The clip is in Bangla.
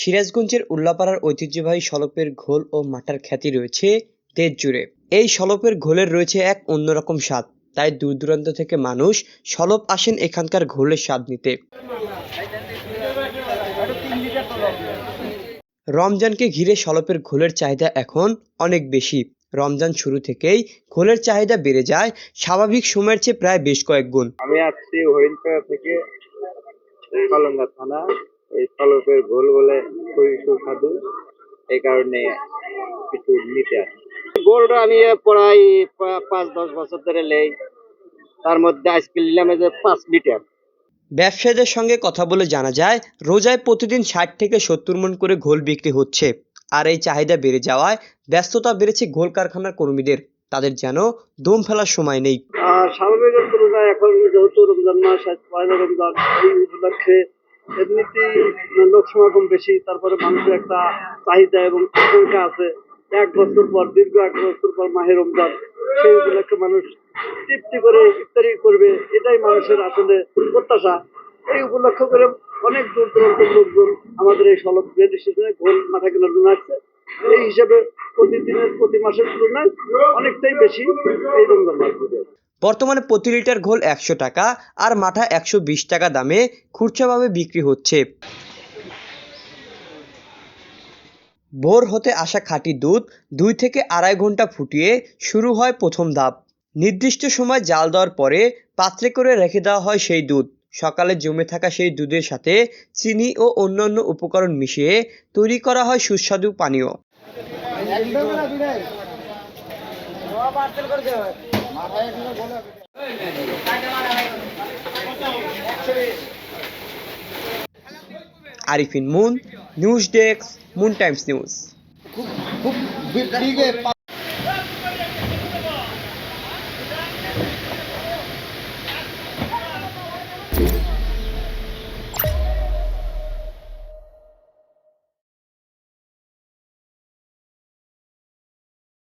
সিরাজগঞ্জের উল্লাপাড়ার ঐতিহ্যবাহী সলপের ঘোল ও মাটার খ্যাতি রয়েছে দেশ জুড়ে। এই সলপের ঘোলের রয়েছে এক অন্যরকম স্বাদ, তাই দূর দূরান্ত থেকে মানুষ সলপ আসেন এখানকার ঘোলের স্বাদ নিতে। রমজানকে ঘিরে সলপের ঘোলের চাহিদা এখন অনেক বেশি। রমজান শুরু থেকেই ঘোলের চাহিদা বেড়ে যায়, স্বাভাবিক সময়ের চেয়ে প্রায় বেশ কয়েক গুণ। আমি আসছি হরিণপাড়া থেকে থানা। এই সলপের ঘোল বলে খুবই সুস্বাদু। এই কারণে কিছু নিতে আসি। গোলটা আমি প্রায় পাঁচ দশ বছর ধরে নেই। তার মধ্যে আজকে নিলাম যে পাঁচ লিটার। ব্যবসায়ীদের সঙ্গে কথা বলে জানা যায় রোজায় প্রতিদিন ষাট থেকে সত্তর মন করে ঘোল বিক্রি হচ্ছে। আর এই চাহিদা বেড়ে যাওয়ায় ব্যস্ততা বেড়েছে ঘোল কারখানার কর্মীদের। তাদের যেন দম ফেলার সময় নেই। আর স্বাভাবিকের তুলনায় এখন যেহেতু রমজান মাস আজ পয়লা রমজান এই উপলক্ষে এমনিতেই লোক সমাগম বেশি, তারপরে মানুষের একটা চাহিদা এবং আকাঙ্ক্ষা আছে। এক বছর পর, দীর্ঘ এক বছর পর মাহে রমজান সেই উপলক্ষে মানুষ তৃপ্তি করে, ইফতারি করবে, এটাই মানুষের আসলে প্রত্যাশা। এই উপলক্ষ করে অনেক দূর দূরান্তের লোকজন আমাদের এই সলভ রেল স্টেশনে ঘোল মাথা কেনার জন্য আসছে এই হিসাবে প্রতিদিনের, প্রতি মাসের তুলনায় অনেকটাই বেশি এই রমজান মাস বর্তমানে প্রতি লিটার ঘোল একশো টাকা আর মাঠা একশো বিশ টাকা দামে খুচরাভাবে বিক্রি হচ্ছে। ভোর হতে আসা খাঁটি দুধ দুই থেকে আড়াই ঘণ্টা ফুটিয়ে শুরু হয় প্রথম ধাপ। নির্দিষ্ট সময় জাল দেওয়ার পরে পাত্রে করে রেখে দেওয়া হয় সেই দুধ। সকালে জমে থাকা সেই দুধের সাথে চিনি ও অন্যান্য উপকরণ মিশিয়ে তৈরি করা হয় সুস্বাদু পানীয়। Arifin Moon news desk Moon Times news.